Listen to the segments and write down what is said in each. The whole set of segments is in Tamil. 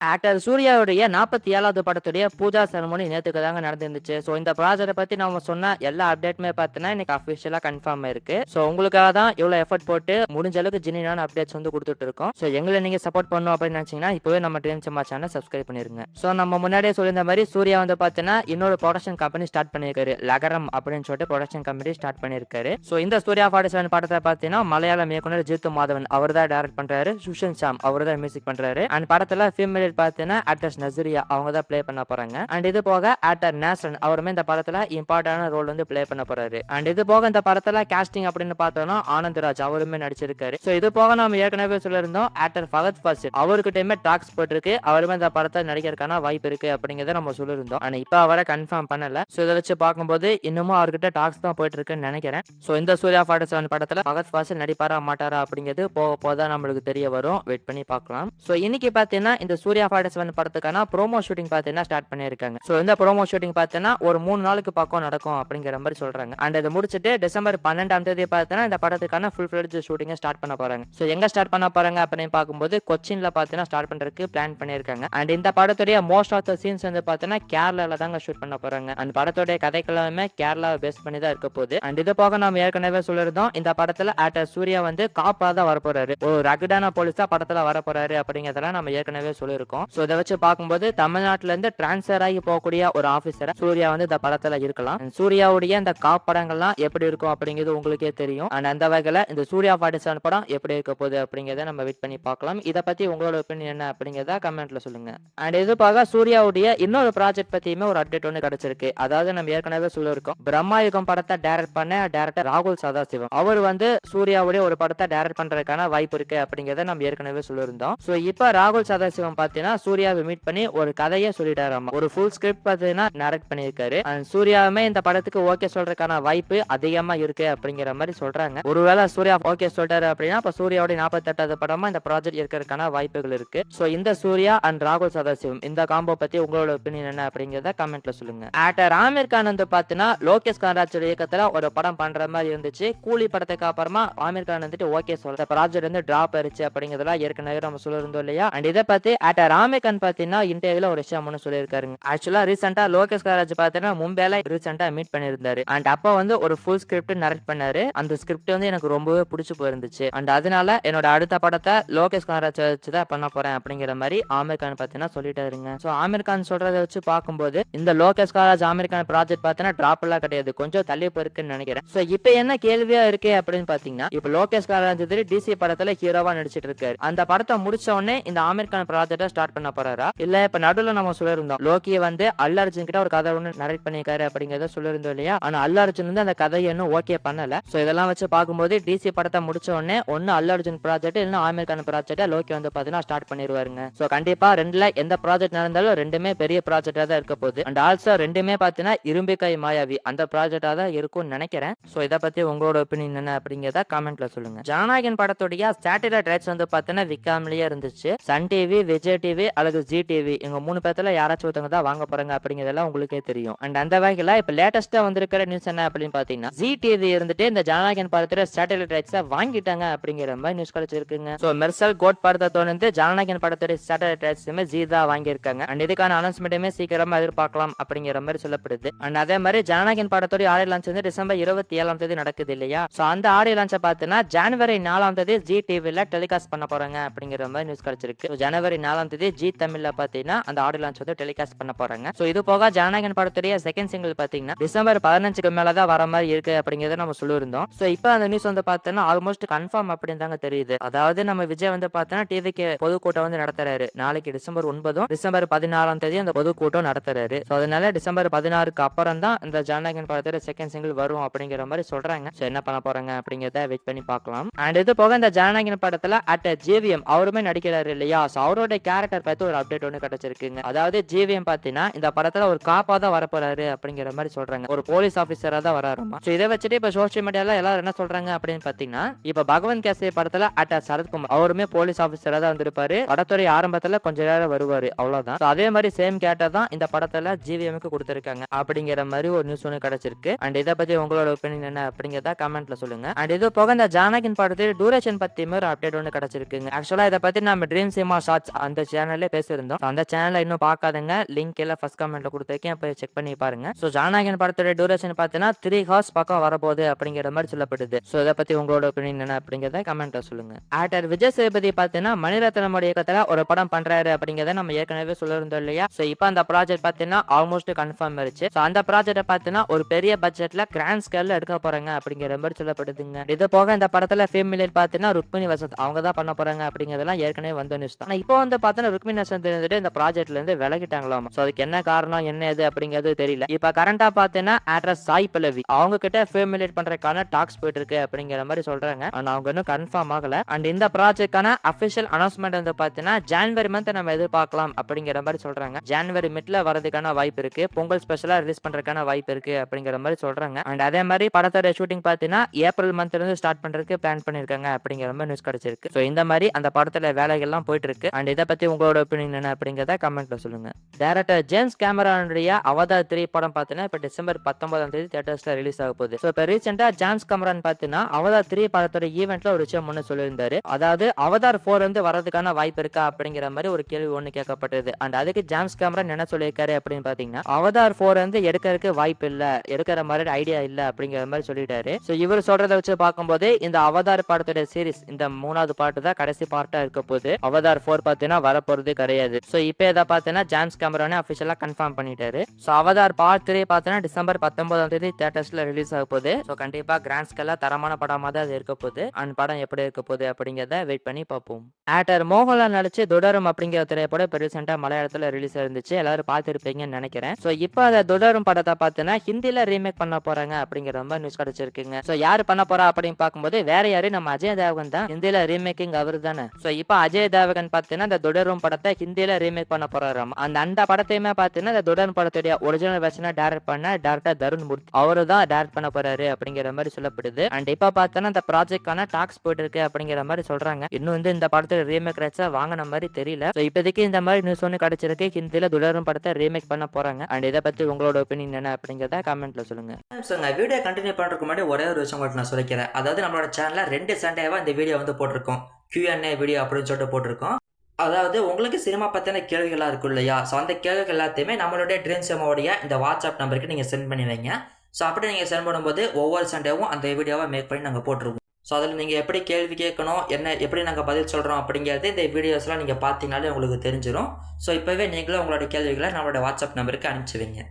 ஆக்டர் சூர்யாவுடைய நாற்பத்தி ஏழாவது படத்துடைய பூஜா செரமோனி நேற்றுக்கு தாங்க நடந்துருந்துச்சு. ஸோ இந்த ப்ராஜெக்டை பற்றி நம்ம சொன்ன எல்லா அப்டேட்டுமே பார்த்தீங்கன்னா இன்னைக்கு அஃபிஷியலாக கன்ஃபார்ம் ஆயிருக்கு. ஸோ உங்களுக்காக தான் இவ்வளோ எஃபர்ட் போட்டு முடிஞ்ச அளவுக்கு ஜினியான அப்டேட்ஸ் வந்து கொடுத்துட்டு இருக்கோம். ஸோ எங்களை நீங்கள் சப்போர்ட் பண்ணணும் அப்படின்னு நினச்சிங்கன்னா இப்போவே நம்ம ட்ரீம் சிம்மா சேனல் சப்ஸ்கிரைப் பண்ணிருங்க. ஸோ நம்ம முன்னாடியே சொல்லியிருந்த மாதிரி சூர்யா வந்து பார்த்தீங்கன்னா இன்னொரு ப்ரொடக்ஷன் கம்பெனி ஸ்டார்ட் பண்ணியிருக்காரு. லகரம் அப்படின்னு சொல்லிட்டு ப்ரொடக்ஷன் கம்பெனி ஸ்டார்ட் பண்ணியிருக்காரு. ஸோ இந்த சூர்யா ஃபார்ட்டி செவன் படத்தை பார்த்தீங்கன்னா மலையாள இயக்குனர் ஜித்து மாதவன் அவர் தான் டேரக்ட் பண்ணுறாரு சுஷன் சாம் அவர் தான் மியூசிக் பண்ணுறாரு அண்ட் படத்தில் ஃபீமேல் பார்த்தீங்கன்னா ஆக்டர்ஸ் நசரியா அவங்க தான் பிளே பண்ண போறாங்க. அண்ட் இது போக ஆக்டர் நேசன் அவருமே இந்த படத்துல இம்பார்ட்டன்டான ரோல் வந்து பிளே பண்ண போறாரு. அண்ட் இது போக இந்த படத்துல கேஸ்டிங் அப்படின்னு பார்த்தோம்னா ஆனந்தராஜ் அவருமே நடிச்சிருக்காரு. ஸோ இது போக நம்ம ஏற்கனவே சொல்லியிருந்தோம் ஆக்டர் ஃபகத் ஃபாசில் அவர்கிட்டயுமே டாக்ஸ் போட்டிருக்கு. அவருமே இந்த படத்தை நடிக்கிறதுக்கான வாய்ப்பு இருக்கு அப்படிங்கிறத நம்ம சொல்லியிருந்தோம். ஆனா இப்போ அவரை கன்ஃபார்ம் பண்ணல. ஸோ இதை வச்சு பார்க்கும்போது இன்னமும் அவர்கிட்ட டாக்ஸ் தான் போயிட்டு இருக்குன்னு நினைக்கிறேன். ஸோ இந்த சூர்யா ஃபார்ட்டி செவன் படத்துல ஃபகத் ஃபாசில் நடிப்பாரா மாட்டாரா அப்படிங்கிறது போக போதான் நம்மளுக்கு தெரிய வரும். வெயிட் பண்ணி பார்க்கலாம். ஸோ இன்னைக்கு பார்த்தீங்கன்னா இந்த சூர்யா ஃபார்ட்டி வந்து படத்துக்கான ப்ரோமோ ஷூட்டிங் பார்த்தீங்கன்னா ஸ்டார்ட் பண்ணியிருக்காங்க. ஸோ இந்த ப்ரோமோ ஷூட்டிங் பார்த்தீங்கன்னா ஒரு மூணு நாளுக்கு பக்கம் நடக்கும் அப்படிங்கிற மாதிரி சொல்றாங்க. அண்ட் இதை முடிச்சுட்டு டிசம்பர் பன்னெண்டாம் தேதி பார்த்தீங்கன்னா இந்த படத்துக்கான ஃபுல் ஃபிளட்ஜ் ஷூட்டிங்கை ஸ்டார்ட் பண்ண போறாங்க. ஸோ எங்க ஸ்டார்ட் பண்ண போறாங்க அப்படின்னு பார்க்கும்போது கொச்சின்ல பார்த்தீங்கன்னா ஸ்டார்ட் பண்றதுக்கு பிளான் பண்ணியிருக்காங்க. அண்ட் இந்த படத்துடைய மோஸ்ட் ஆஃப் த சீன்ஸ் வந்து பார்த்தீங்கன்னா கேரளால தாங்க ஷூட் பண்ண போறாங்க. அந்த படத்துடைய கதைக்கெல்லாமே கேரளாவை பேஸ் பண்ணி தான் இருக்க போகுது. அண்ட் இது போக நம்ம ஏற்கனவே சொல்லியிருந்தோம் இந்த படத்துல ஆக்டர் சூர்யா வந்து காப்பா தான் வரப்போறாரு. ஒரு ரகுடான போலீஸா படத்துல வரப்போறாரு அப்படிங்கிறதெல்லாம் நம்ம ஏற்கனவே சொல்லியிருக்கோம். ஸோ இதை வச்சு பார்க்கும்போது தமிழ்நாட்டில இருந்து டிரான்ஸ்ஃபர் ஆகி போகக்கூடிய ஒரு ஆஃபீஸர் சூர்யா வந்து இந்த படத்துல இருக்கலாம். சூர்யாவுடைய இந்த காப்படங்கள்லாம் எப்படி இருக்கும் அப்படிங்கிறது உங்களுக்கே தெரியும். அண்ட் அந்த வகையில இந்த சூர்யா ஃபார்ட்டி செவன் படம் எப்படி இருக்க போகுது அப்படிங்கிறத நம்ம வெயிட் பண்ணி பார்க்கலாம். இதை பத்தி உங்களோட ஒப்பீனியன் என்ன அப்படிங்கிறத கமெண்ட்ல சொல்லுங்க. அண்ட் இது பார்க்க சூர்யாவுடைய இன்னொரு ப்ராஜெக்ட் பத்தியுமே ஒரு அப்டேட் ஒன்று கிடைச்சிருக்கு. அதாவது நம்ம ஏற்கனவே சொல்லியிருக்கோம். பிரம்மாயுகம் படத்தை டைரக்ட் பண்ண டேரக்டர் ராகுல் சதாசிவம். அவர் வந்து சூர்யாவுடைய ஒரு படத்தை டைரக்ட் பண்றதுக்கான வாய்ப்பு இருக்கு அப்படிங்கிறத நம்ம ஏற்கனவே சொல்லியிருந்தோம். ஸோ இப்போ ராகுல் சதாசிவம் பார்த்து பார்த்தீங்கன்னா சூர்யாவை மீட் பண்ணி ஒரு கதையை சொல்லிட்டாராமா. ஒரு ஃபுல் ஸ்கிரிப்ட் பார்த்தீங்கன்னா டைரக்ட் பண்ணியிருக்காரு. அண்ட் சூர்யாவுமே இந்த படத்துக்கு ஓகே சொல்றதுக்கான வாய்ப்பு அதிகமா இருக்கு அப்படிங்கிற மாதிரி சொல்றாங்க. ஒருவேளை சூர்யா ஓகே சொல்றாரு அப்படின்னா அப்ப சூர்யாவுடைய நாற்பத்தெட்டாவது படமா இந்த ப்ராஜெக்ட் இருக்கிறதுக்கான வாய்ப்புகள் இருக்கு. ஸோ இந்த சூர்யா அண்ட் ராகுல் சதாசிவம் இந்த காம்போ பத்தி உங்களோட ஒப்பீனியன் என்ன அப்படிங்கிறத கமெண்ட்ல சொல்லுங்க. ஆக்டர் ஆமீர் கான் வந்து பாத்தீங்கன்னா லோகேஷ் கான்ராஜ் இயக்கத்துல ஒரு படம் பண்ற மாதிரி இருந்துச்சு. கூலி படத்துக்கு அப்புறமா ஆமீர் கான் வந்துட்டு ஓகே சொல்ற ப்ராஜெக்ட் வந்து டிராப் ஆயிருச்சு அப்படிங்கிறதெல்லாம் ஏற்கனவே நம்ம சொல்லியிருந்தோம் இல்லையா? அண்ட் இதை பத்தி ஆக்டர் ஆமீர் பாத்தீங்கன்னா இன்டர்வியூல ஒரு விஷயம் ஒன்று சொல்லியிருக்காருங்க. ஆக்சுவலா ரீசெண்டா லோகேஷ் காராஜ் பாத்தீங்கன்னா மும்பைல ரீசெண்டா மீட் பண்ணியிருந்தாரு. அண்ட் அப்ப வந்து ஒரு ஃபுல் ஸ்கிரிப்ட் நரேட் பண்ணாரு. அந்த ஸ்கிரிப்ட் வந்து எனக்கு ரொம்பவே பிடிச்சு போயிருந்துச்சு. அண்ட் அதனால என்னோட அடுத்த படத்தை லோகேஷ் கராஜ் வச்சு தான் பண்ண போறேன் அப்படிங்கிற மாதிரி ஆமீர் கான் பாத்தீங்கன்னா சொல்லிட்டாருங்க. ஸோ ஆமீர் கான் சொல்றதை வச்சு பார்க்கும்போது இந்த லோகேஷ் காராஜ் ஆமீர் கான் ப்ராஜெக்ட் பார்த்தீங்கன்னா டிராப் எல்லாம் கிடையாது. கொஞ்சம் தள்ளி போயிருக்குன்னு நினைக்கிறேன். ஸோ இப்போ என்ன கேள்வியா இருக்கு அப்படின்னு பாத்தீங்கன்னா இப்போ லோகேஷ் கராஜ் டிசி படத்துல ஹீரோவா நடிச்சிட்டு இருக்காரு. அந்த படத்தை முடிச்ச உடனே இந்த ஆமீர் கான் ப்ராஜெக்டை ஸ்டார்ட் பண்ண போறாரா? இல்ல இப்ப நடுவுல நம்ம சொல்லியிருந்தோம். லோக்கிய வந்து அல்ல அர்ஜுன் கிட்ட ஒரு கதை ஒன்னு நரேட் பண்ணியிருக்காரு அப்படிங்கறத சொல்லியிருந்தோம் இல்லையா? ஆனா அல்ல அர்ஜுன் வந்து அந்த கதையை இன்னும் ஓகே பண்ணல. சோ இதெல்லாம் வச்சு பார்க்கும்போது டிசி படத்தை முடிச்ச உடனே ஒன்னு அல்ல அர்ஜுன் ப்ராஜெக்ட் இல்லைன்னா ஆமீர் கான் ப்ராஜெக்ட் லோக்கி வந்து பாத்தீங்கன்னா ஸ்டார்ட் பண்ணிருவாருங்க. சோ கண்டிப்பா ரெண்டுல எந்த ப்ராஜெக்ட் நடந்தாலும் ரெண்டுமே பெரிய ப்ராஜெக்டா தான் இருக்க போகுது. அண்ட் ஆல்சோ ரெண்டுமே பாத்தீங்கன்னா இரும்பிக்கை மாயாவி அந்த ப்ராஜெக்டா தான் இருக்கும்னு நினைக்கிறேன். சோ இதை பத்தி உங்களோட ஒப்பீனியன் என்ன அப்படிங்கறத கமெண்ட்ல சொல்லுங்க. ஜனநாயகன் படத்துடைய சேட்டலைட் ரைட்ஸ் வந்து பாத்தீங்கன்னா விக்காமலேயே இருந்துச்சு. சன் டிவி விஜய் டிவி அல்லது ஜி டிவி இவங்க மூணு பேர்த்துல யாராச்சும் ஒருத்தவங்க தான் வாங்க போறாங்க அப்படிங்கிறதெல்லாம் உங்களுக்கே தெரியும். அண்ட் அந்த வகையில இப்ப லேட்டஸ்டா வந்திருக்கிற நியூஸ் என்ன அப்படின்னு பாத்தீங்கன்னா ஜி டிவி இருந்துட்டு இந்த ஜனநாயகன் படத்துல சேட்டலைட் ரைட்ஸை வாங்கிட்டாங்க அப்படிங்கிற மாதிரி நியூஸ் கிடைச்சிருக்குங்க. சோ மெர்சல் கோட் படத்தை தொடர்ந்து ஜனநாயகன் படத்துடைய சேட்டலைட் ரைட்ஸுமே ஜி தான் வாங்கியிருக்காங்க. அண்ட் இதுக்கான அனௌன்ஸ்மெண்ட்டுமே சீக்கிரமா எதிர்பார்க்கலாம் அப்படிங்கிற மாதிரி சொல்லப்படுது. அண்ட் அதே மாதிரி ஜனநாயகன் படத்துடைய ஆடியோ லான்ச் வந்து டிசம்பர் இருபத்தி ஏழாம் தேதி நடக்குது இல்லையா? சோ அந்த ஆடியோ லான்ச்சை பார்த்தீங்கன்னா ஜனவரி நாலாம் தேதி ஜி டிவில டெலிகாஸ்ட் பண்ண போறாங்க அப்படிங்கிற மாதிரி நியூஸ் கிடைச்சிருக்கு. ஜனவரி நாலாம் தேதி ஜி தமிழ்ல பாத்தீங்கன்னா அந்த ஆடியோ லான்ச் வந்து டெலிகாஸ்ட் பண்ண போறாங்க. சோ இது போக ஜனநாயகன் படத்துடைய செகண்ட் சிங்கிள் பாத்தீங்கன்னா டிசம்பர் பதினஞ்சுக்கு மேல தான் வர மாதிரி இருக்கு அப்படிங்கறத நம்ம சொல்லியிருந்தோம். சோ இப்போ அந்த நியூஸ் வந்து பார்த்தோன்னா ஆல்மோஸ்ட் கன்ஃபார்ம் அப்படின்னு தாங்க தெரியுது. அதாவது நம்ம விஜய் வந்து பார்த்தோன்னா டிவிக்கு பொதுக்கூட்டம் வந்து நடத்துறாரு. நாளைக்கு டிசம்பர் ஒன்பதும் டிசம்பர் பதினாறாம் தேதி அந்த பொதுக்கூட்டம் நடத்துறாரு. சோ அதனால டிசம்பர் பதினாறுக்கு அப்புறம் தான் இந்த ஜனநாயகன் படத்தோட செகண்ட் சிங்கிள் வரும் அப்படிங்கிற மாதிரி சொல்றாங்க. சோ என்ன பண்ண போறாங்க அப்படிங்கறத வெயிட் பண்ணி பார்க்கலாம். அண்ட் இது போக இந்த ஜனநாயகன் படத்துல அட் ஜேவிஎம் அவருமே நடிக்கிறாரு இல்லையா? சோ அவரோட கேரக்டர் பார்த்து ஒரு அப்டேட் ஒன்று கிடச்சிருக்குங்க. அதாவது ஜிவிஎம் பார்த்தீங்கன்னா இந்த படத்தில் ஒரு காப்பாக தான் வரப்போறாரு அப்படிங்கிற மாதிரி சொல்கிறாங்க ஒரு போலீஸ் ஆஃபீஸராக தான் வராருமா? ஸோ இதை வச்சுட்டு இப்போ சோஷியல் மீடியாவில் எல்லாரும் என்ன சொல்கிறாங்க அப்படின்னு பார்த்தீங்கன்னா இப்போ பகவன் கேசரி படத்தில் அட் சரத்குமார். அவருமே போலீஸ் ஆஃபீஸராக தான் வந்திருப்பாரு. படத்துறை ஆரம்பத்தில் கொஞ்ச நேரம் வருவார். அவ்வளோதான் அதே மாதிரி சேம் கேட்டர் தான் இந்த படத்தில் ஜிவிஎம்க்கு கொடுத்துருக்காங்க. அப்படிங்கிற மாதிரி ஒரு நியூஸ் ஒன்று கிடச்சிருக்கு. அண்ட் இதை பற்றி உங்களோட ஒப்பீனியன் என்ன அப்படிங்கிறத கமெண்ட்ல சொல்லுங்க. அண்ட் இது போக இந்த ஜானகின் படத்தில் டூரேஷன் பற்றியுமே ஒரு அப்டேட் ஒன்று கிடச்சிருக்குங்க. ஆக்சுவலாக இதை பற்றி நம்ம ட்ரீம் சினிமா ஷார்ட்ஸ் அந்த சேனல்லே பேசியிருந்தோம். அந்த சேனலை இன்னும் பார்க்காதுங்க. லிங்க் எல்லாம் ஃபர்ஸ்ட் கமெண்ட்ல கொடுத்துருக்கேன் போய் செக் பண்ணி பாருங்க. ஸோ ஜனநாயகன் படத்தோட டியூரேஷன் பார்த்தீங்கன்னா த்ரீ ஹவர்ஸ் பக்கம் வரப்போகுது அப்படிங்கிற மாதிரி சொல்லப்படுது. ஸோ இதை பத்தி உங்களோட ஒப்பீனியன் என்ன அப்படிங்கிறத கமெண்ட்ல சொல்லுங்க. ஆக்டர் விஜய் சேதுபதி பார்த்தீங்கன்னா மணிரத்னமோட இயக்கத்துல ஒரு படம் பண்றாரு அப்படிங்கிறத நம்ம ஏற்கனவே சொல்லியிருந்தோம் இல்லையா? ஸோ இப்போ அந்த ப்ராஜெக்ட் பார்த்தீங்கன்னா ஆல்மோஸ்ட் கன்ஃபார்ம் ஆயிருச்சு. ஸோ அந்த ப்ராஜெக்ட் பார்த்தீங்கன்னா ஒரு பெரிய பட்ஜெட்ல கிராண்ட் ஸ்கேல்ல எடுக்க போறாங்க அப்படிங்கிற மாதிரி சொல்லப்படுதுங்க. இது போக இந்த படத்துல ஃபேமிலியில் பார்த்தீங்கன்னா ருக்மிணி வசந்த். அவங்க தான் பண்ண போறாங்க அப்படிங்கிறதெல்லாம் ஏற்கனவே வந்த நியூஸ் தான். ஆனா இப்போ வந்து பார்த்தீங்கன்னா ருக்மிணி வசந்த் இருந்துட்டு இந்த ப்ராஜெக்ட்ல இருந்து விலகிட்டாங்களாம்? ஸோ அதுக்கு என்ன காரணம்? என்ன இது அப்படிங்கிறது தெரியல. இப்போ கரண்டா பாத்தீங்கன்னா அட்ரஸ் சாய் பல்லவி. அவங்க கிட்ட ஃபேமிலேட் பண்றதுக்கான டாக்ஸ் போயிட்டு இருக்கு அப்படிங்கிற மாதிரி சொல்றாங்க. அண்ட் அவங்க இன்னும் கன்ஃபார்ம் ஆகல. அண்ட் இந்த ப்ராஜெக்டான அஃபிஷியல் அனௌன்ஸ்மெண்ட் வந்து பார்த்தீங்கன்னா ஜான்வரி மந்த் நம்ம எதிர்பார்க்கலாம் அப்படிங்கிற மாதிரி சொல்றாங்க. ஜான்வரி மிட்ல வரதுக்கான வாய்ப்பு இருக்கு. பொங்கல் ஸ்பெஷலா ரிலீஸ் பண்றதுக்கான வாய்ப்பு இருக்கு அப்படிங்கிற மாதிரி சொல்றாங்க. அண்ட் அதே மாதிரி படத்தோட ஷூட்டிங் பார்த்தீங்கன்னா ஏப்ரல் மந்த்ல இருந்து ஸ்டார்ட் பண்றதுக்கு பிளான் பண்ணிருக்காங்க அப்படிங்கிற மாதிரி நியூஸ் கிடைச்சிருக்கு. ஸோ இந்த மாதிரி அந்த படத்துல வேலைகள்லாம் போயிட்டு இருக்கு அண்ட் இதை பத்தி உங்களோட ஒப்பீனியன் என்ன அப்படிங்கிறத கமெண்ட்ல சொல்லுங்க. டேரக்டர் ஜேம்ஸ் கேமரானுடைய அவதார் த்ரீ படம் பார்த்தீங்கன்னா இப்போ டிசம்பர் பத்தொன்பதாம் தேதி தியேட்டர்ஸ்ல ரிலீஸ் ஆக போகுது. ஸோ இப்போ ரீசெண்டாக ஜேம்ஸ் கேமரான் பார்த்தீங்கன்னா அவதார் த்ரீ படத்தோட ஈவெண்ட்ல ஒரு விஷயம் ஒன்று சொல்லியிருந்தாரு. அதாவது அவதார் ஃபோர் வந்து வரதுக்கான வாய்ப்பு இருக்கா அப்படிங்கிற மாதிரி ஒரு கேள்வி ஒன்று கேட்கப்பட்டது. அண்ட் அதுக்கு ஜேம்ஸ் கேமரான் என்ன சொல்லியிருக்காரு அப்படின்னு பார்த்தீங்கன்னா அவதார் ஃபோர் வந்து எடுக்கிறதுக்கு வாய்ப்பு இல்லை எடுக்கிற மாதிரி ஐடியா இல்லை அப்படிங்கிற மாதிரி சொல்லிட்டாரு. ஸோ இவர் சொல்றத வச்சு பார்க்கும்போது இந்த அவதார் படத்தோட சீரிஸ் இந்த மூணாவது பாட்டு தான் கடைசி பார்ட்டா இருக்க போகுது. அவதார் ஃபோர் பார்த்தீங்கன்னா வரப்போறது கிடையாது. ஸோ இப்போ இதை பார்த்தீங்கன்னா ஜேம்ஸ் கேமரானே அஃபிஷியலாக கன்ஃபார்ம் பண்ணிட்டாரு. ஸோ அவதார் பார்ட் த்ரீ பார்த்தீங்கன்னா டிசம்பர் பத்தொன்பதாம் தேதி தேட்டர்ஸ்ல ரிலீஸ் ஆக போகுது. ஸோ கண்டிப்பாக கிராண்ட் கிராண்ட்ஸ்கெல்லாம் தரமான படமாக தான் அது இருக்க போகுது. அண்ட் படம் எப்படி இருக்க போகுது அப்படிங்கிறத வெயிட் பண்ணி பார்ப்போம். ஆக்டர் மோகன்லால் நடிச்சு தொடரும் அப்படிங்கிற திரைப்படம் இப்போ ரீசெண்டாக மலையாளத்தில் ரிலீஸ் இருந்துச்சு. எல்லாரும் பார்த்துருப்பீங்கன்னு நினைக்கிறேன். ஸோ இப்போ அதை தொடரும் படத்தை பார்த்தீங்கன்னா ஹிந்தியில் ரீமேக் பண்ண போறாங்க அப்படிங்கிற ரொம்ப நியூஸ் கிடைச்சிருக்குங்க. ஸோ யார் பண்ண போறா அப்படின்னு பார்க்கும்போது வேற யாரும் நம்ம அஜய் தேவகன் தான். ஹிந்தியில் ரீமேக்கிங் அவர் தானே ஸோ இப்போ அஜய் தேவகன் பார்த்தீங்கன்னா இந்த தொடரும் படத்தை ஹிந்தியில ரீமேக் பண்ண போறாராம். அந்த அந்த படத்தையுமே பார்த்தீங்கன்னா இந்த தொடரும் படத்துடைய ஒரிஜினல் வெர்ஷனை டேரக்ட் பண்ண டேரக்டர் தருண் மூர்த்தி. அவரு தான் டேரக்ட் பண்ண போறாரு அப்படிங்கிற மாதிரி சொல்லப்படுது. அண்ட் இப்ப பார்த்தோன்னா இந்த ப்ராஜெக்டான டாக்ஸ் போயிட்டு இருக்கு அப்படிங்கிற மாதிரி சொல்றாங்க. இன்னும் வந்து இந்த படத்துல ரீமேக் ரைட்ஸா வாங்கின மாதிரி தெரியல. இப்போதைக்கு இந்த மாதிரி நியூஸ் ஒன்று கிடைச்சிருக்கு. ஹிந்தியில துடரும் படத்தை ரீமேக் பண்ண போறாங்க. அண்ட் இதை பத்தி உங்களோட ஒப்பீனியன் என்ன அப்படிங்கிறத கமெண்ட்ல சொல்லுங்க. சார் வீடியோ கண்டினியூ பண்றதுக்கு முன்னாடி ஒரே ஒரு விஷயம் நான் சொல்லிக்கிறேன். அதாவது நம்மளோட சேனல்ல ரெண்டு சண்டேவா இந்த வீடியோ வந்து போட்டிருக்கோம். கியூஎன்ஏ வீடியோ அப்படின்னு சொல்லிட்டு போட்டிருக்கோம். அதாவது உங்களுக்கு சினிமா பற்றின கேள்விகளாக இருக்கும் இல்லையா? ஸோ அந்த கேள்விகள் எல்லாத்தையுமே நம்மளுடைய ட்ரீம் சினிமாவுடைய இந்த வாட்ஸ்அப் நம்பருக்கு நீங்கள் சென்ட் பண்ணி வைங்க. ஸோ அப்படி நீங்கள் சென்ட் பண்ணும்போது ஒவ்வொரு சண்டேவும் அந்த வீடியோவை மேக் பண்ணி நாங்கள் போட்டுருவோம். ஸோ அதில் நீங்கள் எப்படி கேள்வி கேட்கணும் என்ன எப்படி நாங்கள் பதில் சொல்கிறோம் அப்படிங்கிறது இந்த வீடியோஸ்லாம் நீங்கள் பார்த்தீங்கனாலே உங்களுக்கு தெரிஞ்சிடும் ஸோ இப்போவே நீங்களும் உங்களோட கேள்விகளை நம்மளோட வாட்ஸ்அப் நம்பருக்கு அனுப்பிச்சி வைங்க.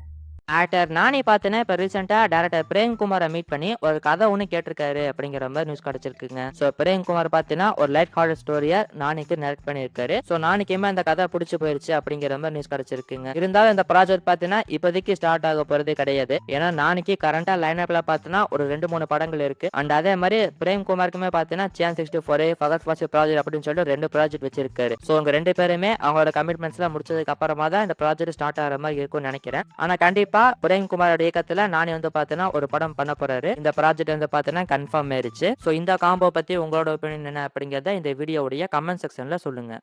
ஆக்டர் நானே பார்த்தேன்னா இப்போ ரீசெண்டாக டேரக்டர் பிரேம்குமாரை மீட் பண்ணி ஒரு கதை ஒன்று கேட்டிருக்காரு அப்படிங்கிற மாதிரி நியூஸ் கிடச்சிருக்குங்க. ஸோ பிரேம்குமார் பார்த்தீங்கன்னா ஒரு லைட் ஹார்ட் ஸ்டோரியை நானிக்கு நெரக்ட் பண்ணியிருக்காரு. ஸோ நானிக்குமே அந்த கதை பிடிச்சி போயிருச்சு அப்படிங்கிற மாதிரி நியூஸ் கிடச்சிருக்குங்க. இருந்தாலும் இந்த ப்ராஜெக்ட் பார்த்தீங்கன்னா இப்போதைக்கு ஸ்டார்ட் ஆக போகிறது கிடையாது. ஏன்னா நானிக்கு கரண்டாக லைனப்பில் பார்த்தீங்கன்னா ஒரு ரெண்டு மூணு படங்கள் இருக்கு. அண்ட் அதே மாதிரி பிரேம்குமாருக்குமே பார்த்தீங்கன்னா சேன் சிக்ஸ்டி ஃபோர் ஃபகத் ஃபாஸ்ட் ப்ராஜெக்ட் அப்படின்னு சொல்லிட்டு ரெண்டு ப்ராஜெக்ட் வச்சிருக்காரு. ஸோ உங்க ரெண்டு பேருமே அவங்களோட கமிட்மெண்ட்ஸ்லாம் முடிச்சதுக்கு அப்புறமா தான் இந்த ப்ராஜெக்ட் ஸ்டார்ட் ஆகிற மாதிரி இருக்கும்னு நினைக்கிறேன். ஆனால் கண்டிப்பா பிரேம்குமாரோட இயக்கத்துல நானே வந்து பாத்தீங்கன்னா ஒரு படம் பண்ண போறாரு. இந்த ப்ராஜெக்ட் வந்து பாத்தீங்கன்னா கன்ஃபார்ம் ஆயிருச்சு ஸோ இந்த காம்போ பத்தி உங்களோட ஒப்பீனியன் என்ன அப்படிங்கறத இந்த வீடியோவுடைய கமெண்ட் செக்ஷன்ல சொல்லுங்க.